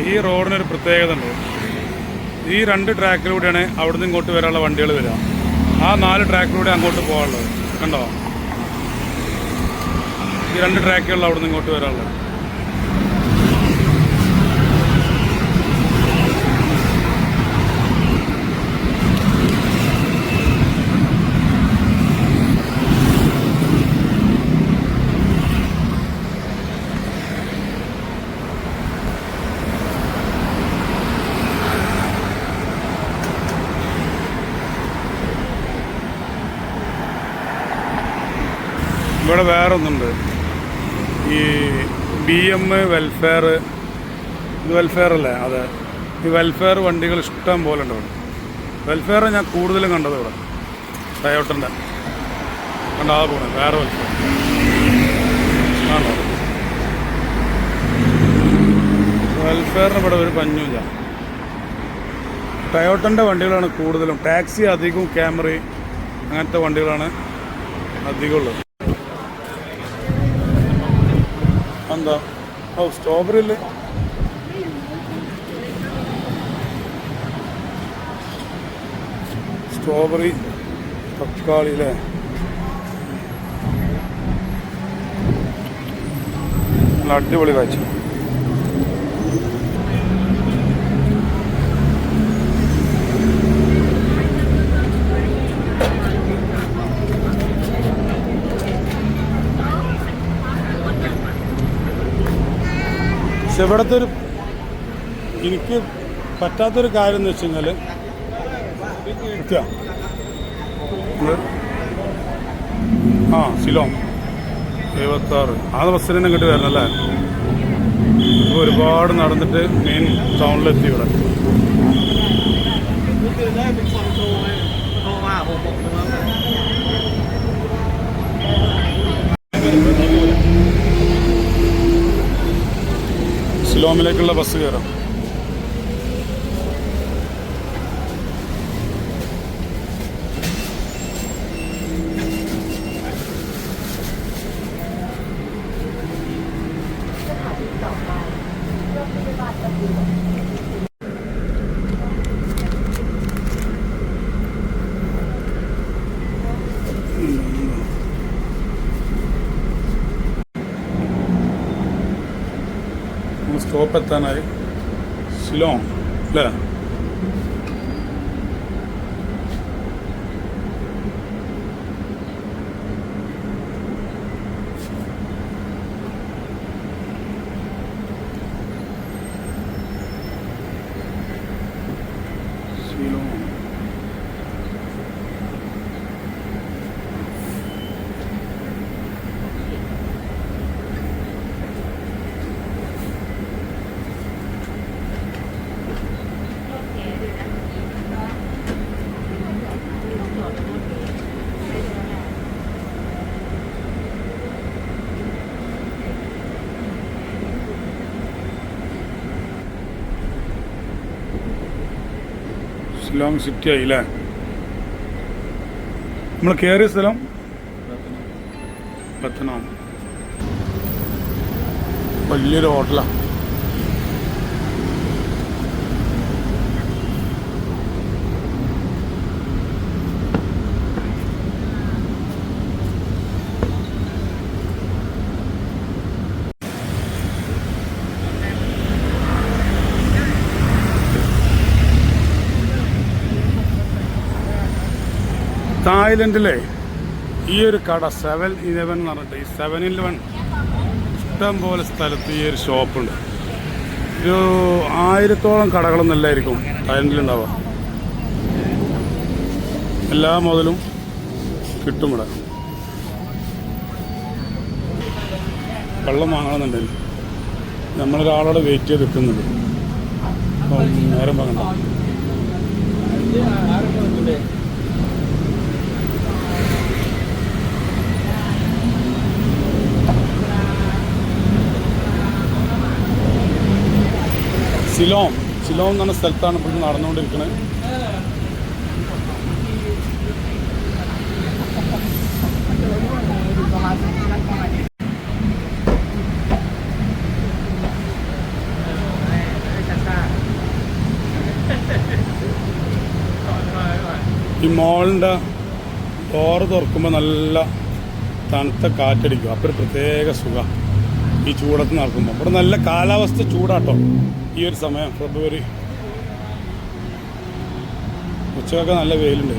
ഈ റോഡിനൊരു പ്രത്യേകത ഉണ്ട്. ഈ രണ്ട് ട്രാക്കിലൂടെയാണ് അവിടുന്ന് ഇങ്ങോട്ട് വരാനുള്ള വണ്ടികൾ വരിക. ആ നാല് ട്രാക്കിലൂടെ അങ്ങോട്ട് പോകാനുള്ളത്. കണ്ടോ? ഈ രണ്ട് ട്രാക്കുകളിൽ അവിടുന്ന് ഇങ്ങോട്ട് വരാനുള്ളത്. ഇവിടെ വേറെ ഒന്നുണ്ട് ഈ ബി എം വെൽഫെയർ ഇത് വെൽഫെയർ അല്ലേ? അതെ. ഈ വെൽഫെയർ വണ്ടികൾ ഇഷ്ടം പോലെ ഉണ്ട് ഇവിടെ. വെൽഫെയർ ഞാൻ കൂടുതലും കണ്ടത് ഇവിടെ. ടയോട്ടന്റെ കണ്ടാ പോണേ. വേറെ വെൽഫെയർ ആണോ? വെൽഫെയറിന് ഇവിടെ ഒരു പഞ്ഞൂല ടയോട്ടന്റെ വണ്ടികളാണ് കൂടുതലും. ടാക്സി അധികവും ക്യാമറ അങ്ങനത്തെ വണ്ടികളാണ് അധികമുള്ളത്. എന്താ? ഓ സ്ട്രോബെറി അല്ലേ സ്ട്രോബെറി തക്കാളി അല്ലേ? നല്ല അടിപൊളി കാഴ്ച. പക്ഷെ ഇവിടുത്തെ ഒരു എനിക്ക് പറ്റാത്തൊരു കാര്യം എന്ന് വെച്ച് കഴിഞ്ഞാൽ? ആ ശിലോങ് എഴുപത്താറ്. ആ ബസ്സിൽ തന്നെ കിട്ടി വരണല്ലേ? ഒരുപാട് നടന്നിട്ട് മെയിൻ ടൗണിലെത്തി ഇവിടെ. സിലോമിലേക്കുള്ള ബസ് കയറാം സ്റ്റോപ്പ് എത്താനായി ഷിലോങ് അല്ലേ? ഷിലോങ് സിറ്റി ആയി അല്ലേ നമ്മൾ കയറിയ സ്ഥലം പത്തനാം. വലിയൊരു ഹോട്ടലാണ് തായ്ലൻഡിലെ ഈ ഒരു കട സെവൻ ഇലവൻ എന്ന് പറഞ്ഞിട്ട് ഈ സെവൻ ഇലവൻ ഇഷ്ടം പോലെ സ്ഥലത്ത് ഈ ഒരു ഷോപ്പുണ്ട്. ഒരു ആയിരത്തോളം കടകളൊന്നും അല്ലായിരിക്കും തായ്ലൻഡിലുണ്ടാവുക. എല്ലാ മുതലും കിട്ടും ഇവിടെ. വെള്ളം വാങ്ങണമെന്നുണ്ടെങ്കിൽ നമ്മളൊരാളോട് വെയിറ്റ് ചെയ്ത് നിൽക്കുന്നുണ്ട്. അപ്പം നേരം പറയണ്ട സിലോം സിലോം എന്ന സ്ഥലത്താണ് ഇപ്പോൾ നടന്നുകൊണ്ടിരിക്കുന്നത് ഈ മോളിന്റെ ഡോറ് തുറക്കുമ്പോൾ നല്ല തണുത്ത കാറ്റടിക്കും. അപ്പോൾ ഒരു പ്രത്യേക സുഖമാണ് ഈ ചൂടത്ത് നടക്കുമ്പോൾ ഇവിടെ നല്ല കാലാവസ്ഥ ചൂടാട്ടോ. ഈ ഒരു സമയം ഫെബ്രുവരി. ഉച്ചയൊക്കെ നല്ല വെയിലുണ്ട്.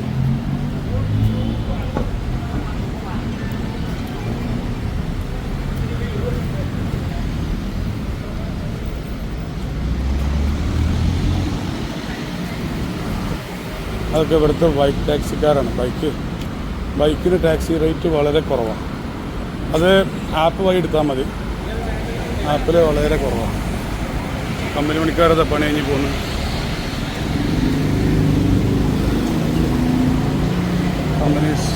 അതൊക്കെ ഇവിടുത്തെ ബൈക്ക് ടാക്സിക്കാരാണ് ബൈക്ക് ബൈക്കിന് ടാക്സി റേറ്റ് വളരെ കുറവാണ് അത് ആപ്പ് വഴി എടുത്താൽ മതി. ആപ്പിൽ വളരെ കുറവാണ് കമ്പനി പണിക്കാരത്തെ പണി കഴിഞ്ഞ് പോകുന്നു കമ്പനീസ്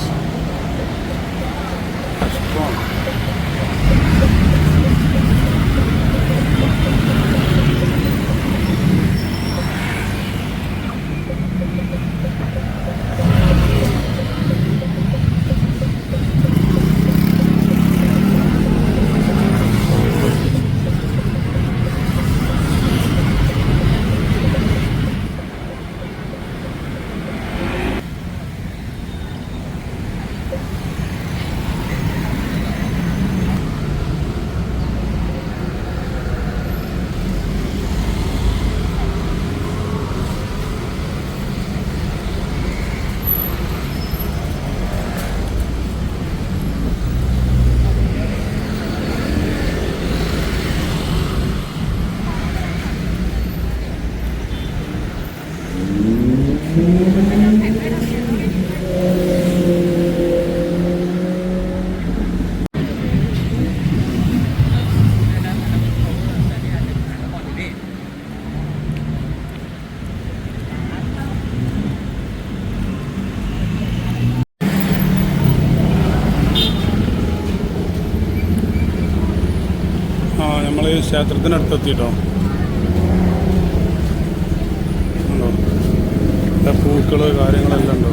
ഈ ക്ഷേത്രത്തിനടുത്ത് എത്തിയിട്ടോ പൂക്കൾ കാര്യങ്ങളെല്ലാം ഉണ്ടോ?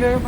ഇതൊരു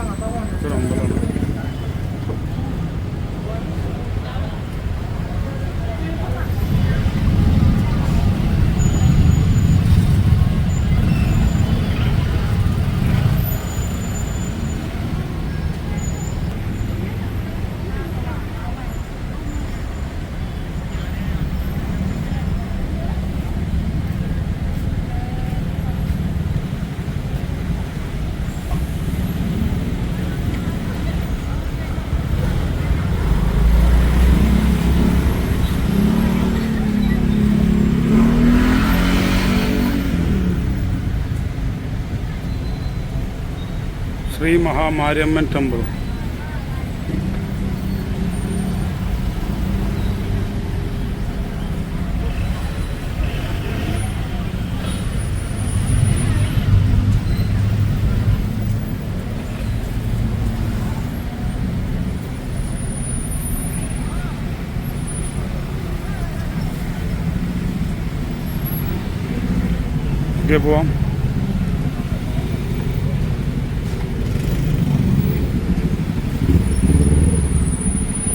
Shri Mahamariamman temple. Okay പോവാം.